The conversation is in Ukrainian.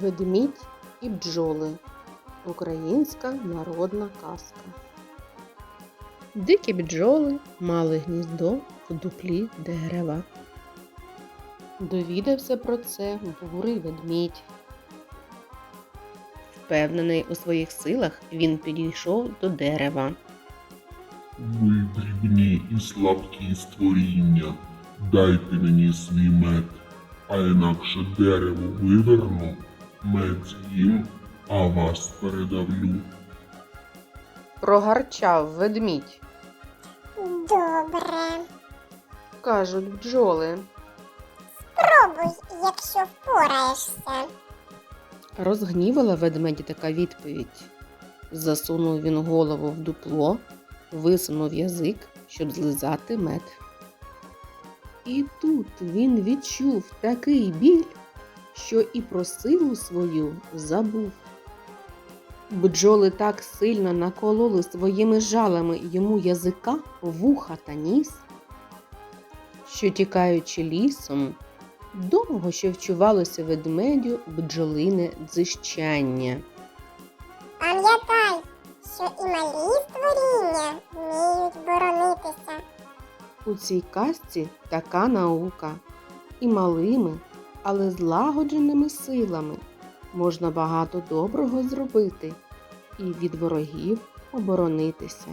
Ведмідь і бджоли. Українська народна казка. Дикі бджоли мали гніздо в дуплі дерева. Довідався про це бурий ведмідь. Впевнений у своїх силах, він підійшов до дерева. Ви дрібні і слабкі створіння, дайте мені свій мед, а інакше дерево виверну, мед з'їм, а вас передавлю. Прогарчав ведмідь. Добре. Кажуть бджоли. Пробуй, якщо впораєшся. Розгнівала ведмедя така відповідь. Засунув він голову в дупло, висунув язик, щоб злизати мед. І тут він відчув такий біль, що і про силу свою забув. Бджоли так сильно накололи своїми жалами йому язика, вуха та ніс, що, тікаючи лісом, довго ще вчувалося ведмедю бджолине дзищання. Пам'ятай, що і малі створіння вміють боронитися. У цій казці така наука. І малими, але злагодженими силами можна багато доброго зробити і від ворогів оборонитися.